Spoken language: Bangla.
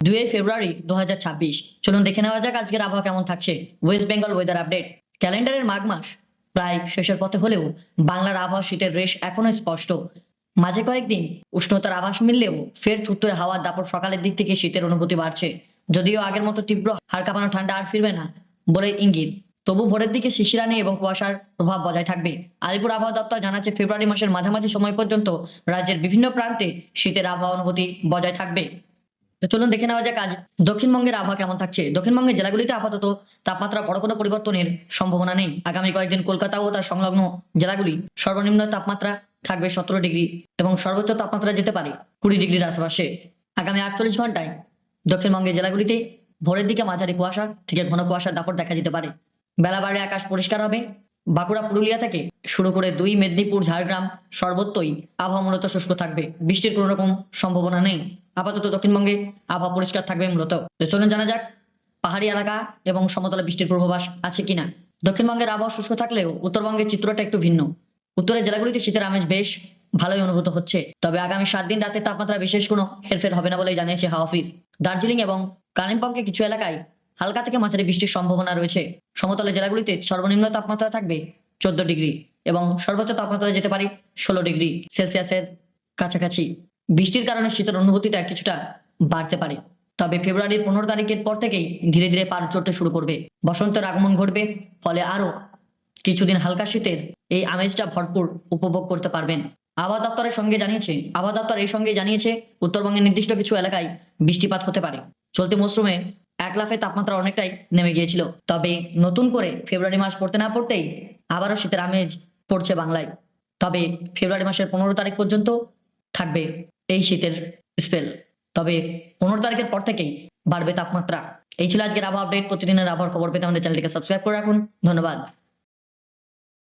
দুই ফেব্রুয়ারি দু হাজার ছাব্বিশ। চলুন দেখে নেওয়া যাক আজকের আবহাওয়া কেমন থাকছে। ওয়েস্ট বেঙ্গল ওয়েদার আপডেট ক্যালেন্ডারের মাঘ মাস প্রায় শেষের পথে হলেও বাংলার আবহাওয়া শীতের রেশ এখনও স্পষ্ট। মাঝে কয়েকদিন উষ্ণতার আভাস মিললেও ফের থুত্তুরে হাওয়ার দাপট সকালের দিক থেকে শীতের অনুভূতি বাড়ছে। যদিও আগের মতো তীব্র হাড় ঠান্ডা আর ফিরবে না বলে ইঙ্গিত। তবু ভোরের দিকে শিশিরানি এবং কুয়াশার প্রভাব বজায় থাকবে। আলিপুর আবহাওয়া দপ্তর জানাচ্ছে ফেব্রুয়ারি মাসের মাঝামাঝি সময় পর্যন্ত রাজ্যের বিভিন্ন প্রান্তে শীতের আবহাওয়া অনুভূতি বজায় থাকবে। তো চলুন দেখে নেওয়া যাক আজ দক্ষিণবঙ্গের আবহাওয়া কেমন থাকছে। দক্ষিণবঙ্গের জেলাগুলিতে আপাতত তাপমাত্রা বড় কোনো পরিবর্তনের সম্ভাবনা নেই। আগামী কয়েকদিন কলকাতা ও তার সংলগ্ন জেলাগুলি সর্বনিম্ন তাপমাত্রা থাকবে সতেরো ডিগ্রি এবং সর্বোচ্চ তাপমাত্রা যেতে পারে কুড়ি ডিগ্রির আশেপাশে। আগামী আটচল্লিশ ঘন্টায় দক্ষিণবঙ্গের জেলাগুলিতে ভোরের দিকে মাঝারি কুয়াশা থেকে ঘন কুয়াশার দাপট দেখা যেতে পারে। বেলা বাড়লে আকাশ পরিষ্কার হবে। বাঁকুড়া, পুরুলিয়া থেকে শুরু করে দুই, মেদিনীপুর, ঝাড়গ্রাম সর্বত্রই আবহাওয়া মূলত শুষ্ক থাকবে। বৃষ্টির কোনো রকম সম্ভাবনা নেই। আপাতত দক্ষিণবঙ্গে আবহাওয়া পরিষ্কার থাকবে মূলত। তো চলুন জানা যাক, পাহাড়ি এলাকা এবং সমতলে বৃষ্টির পূর্বাভাস আছে কিনা। দক্ষিণবঙ্গের আবহাওয়া শুষ্ক থাকলেও উত্তরবঙ্গের চিত্রটা একটু ভিন্ন। উত্তরের জেলাগুলিতে শীতের আমেজ বেশ ভালোই অনুভূত হচ্ছে। তবে আগামী সাত দিন রাতে তাপমাত্রা বিশেষ কোনো হেরফের হবে না বলেই জানিয়েছে হাওয়া অফিস। দার্জিলিং এবং কালিম্পংকে কিছু এলাকায় হালকা থেকে মাঝারি বৃষ্টির সম্ভাবনা রয়েছে। সমতলের জেলাগুলিতে সর্বনিম্ন তাপমাত্রা থাকবে চোদ্দ ডিগ্রি এবং সর্বোচ্চ তাপমাত্রা যেতে পারে ষোলো ডিগ্রি সেলসিয়াসের কাছাকাছি। বৃষ্টির কারণে শীতের অনুভূতিটা কিছুটা বাড়তে পারে। তবে ফেব্রুয়ারির পনেরো তারিখের পর থেকেই ধীরে ধীরে পার চড়তে শুরু করবে। বসন্তের আগমন ঘটবে, ফলে আরও কিছুদিন হালকা শীতের এই আমেজটা ভরপুর উপভোগ করতে পারবেন। আবহাওয়া দপ্তরের সঙ্গে জানিয়েছে, আবহাওয়া দপ্তর এই সঙ্গে জানিয়েছে, উত্তরবঙ্গের নির্দিষ্ট কিছু এলাকায় বৃষ্টিপাত হতে পারে। চলতি মৌসুমে এক লাফে তাপমাত্রা অনেকটাই নেমে গিয়েছিল। তবে নতুন করে ফেব্রুয়ারি মাস পড়তে না পড়তেই আবারও শীতের আমেজ পড়ছে বাংলায়। তবে ফেব্রুয়ারি মাসের পনেরো তারিখ পর্যন্ত থাকবে। এই শীতের স্পেল তবে পনেরো তারিখের পর থেকেই বাড়বে তাপমাত্রা। এই ছিল আজকের আবহাওয়া আপডেট প্রতিদিনের আবহাওয়ার খবর পেতে আমাদের চ্যানেলটিকে সাবস্ক্রাইব করে রাখুন। ধন্যবাদ।